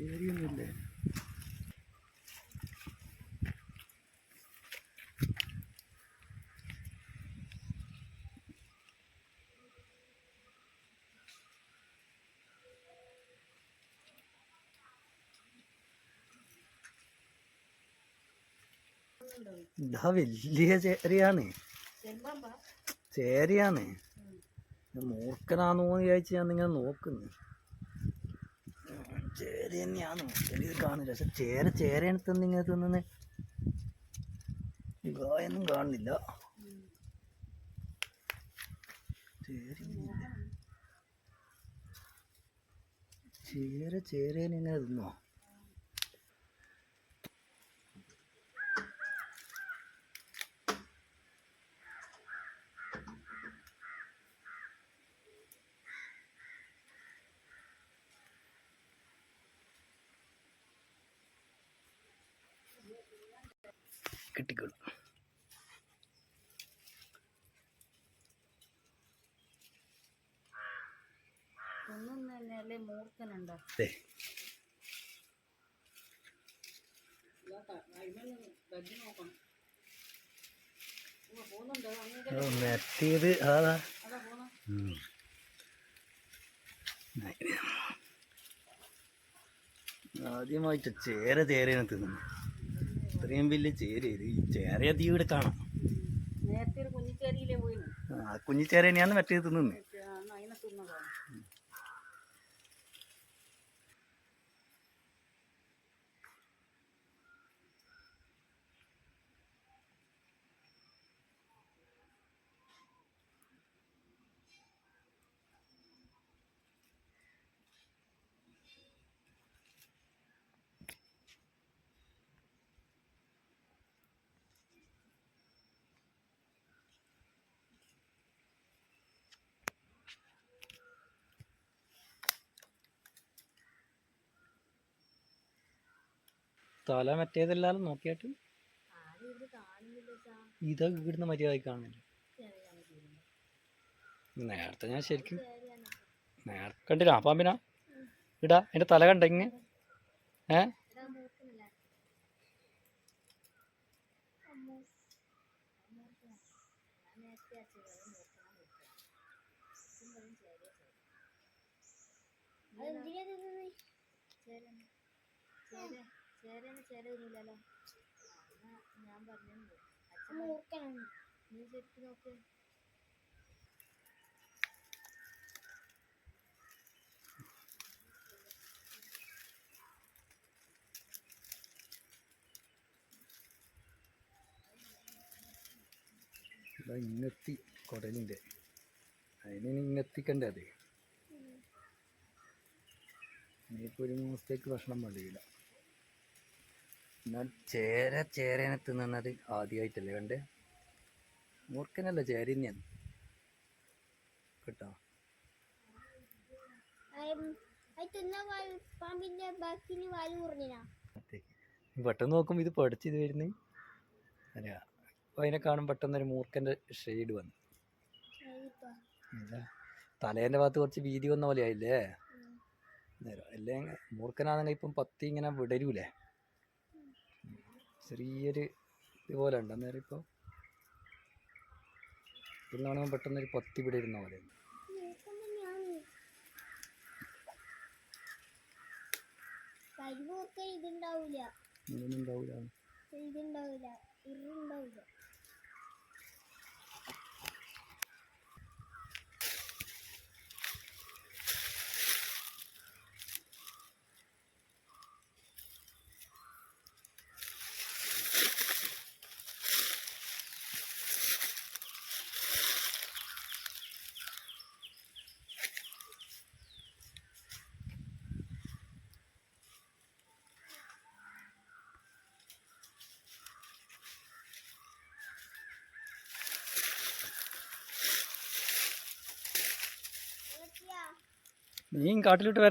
ശരിയൊന്നുമില്ലേ ഇതാ വലിയ ചേരയാണ്. ചേരയാണ്. മൂർഖനാന്ന് വിചാരിച്ച് ഞാൻ ഇങ്ങനെ നോക്കുന്നു. ചേര തന്നെയാണോ ചെറിയ കാണില്ല പക്ഷെ ചേര ചേരയാണ് തിന്ന് ഇങ്ങനെ തിന്നുന്നത് ഈ ഗായൊന്നും കാണുന്നില്ല. ചേര ചേരേനെ ഇങ്ങനെ തിന്നോ? കിട്ടിക്കോളും. അതാ ഉം. ആദ്യമായിട്ട് ചേര ചേരേനെ തിന്നുന്നു. ഇത്രയും വലിയ ചേര ഇത് ഈ ചേര അധികം ഇവിടെ കാണാം. നേരത്തെ ഒരു കുഞ്ഞിച്ചേരിയിലേ പോയി ആ മറ്റേത് തിന്നുന്നത് തല മറ്റേതെല്ലാം നോക്കിയിട്ട് ഇതൊക്കെ ഇവിടുന്ന് മര്യാദ കാണുന്നില്ല. നേരത്തെ ഞാൻ ശരിക്കും നേരത്തെ കണ്ടില്ല. ആ പാമ്പിനാ ഇടാ എന്റെ തല കണ്ടെങ്ങ് ഏ? നീ ശരിക്കും നോക്ക്. ഇങ്ങെത്തി കുടലിന്റെ. അതിന് ഇങ്ങെത്തിക്കണ്ടേ അത്? ഇനിയിപ്പോൾ ഒരു ദിവസത്തേക്ക് ഭക്ഷണം വേണ്ടിയില്ല എന്നാൽ ചേര ചേരനെ തിന്നുന്നത് ആദ്യമായിട്ടല്ലേ കണ്ടേ? മൂർക്കനല്ല ചേരന്യാണ് കേട്ടോ? പെട്ടെന്ന് നോക്കുമ്പോൾ ഇത് പഠിച്ചിത് വരുന്നത് അല്ല അതിനെ കാണും പെട്ടെന്ന് ഒരു മൂർക്കന്റെ ഷെയ്ഡ് വന്നു. തലേന്റെ ഭാഗത്ത് കുറച്ച് വീതി വന്ന പോലെ ആയില്ലേ? നേരം അല്ലേ മൂർക്കനാണെങ്കിൽ ഇപ്പം പത്തി ഇങ്ങനെ വിടരൂലേ? ചെറിയൊരു ഇതുപോലെ ഉണ്ട്. അന്നേരം ഇപ്പോൾ ഇന്നാണെങ്കിൽ പെട്ടെന്ന് ഒരു പത്തി വിടരുന്ന പോലെ ഇതുണ്ടാവില്ല ഇതുണ്ടാവൂല. ഇങ്ങനെയൊന്നും நீயும் காட்டில் விட்டு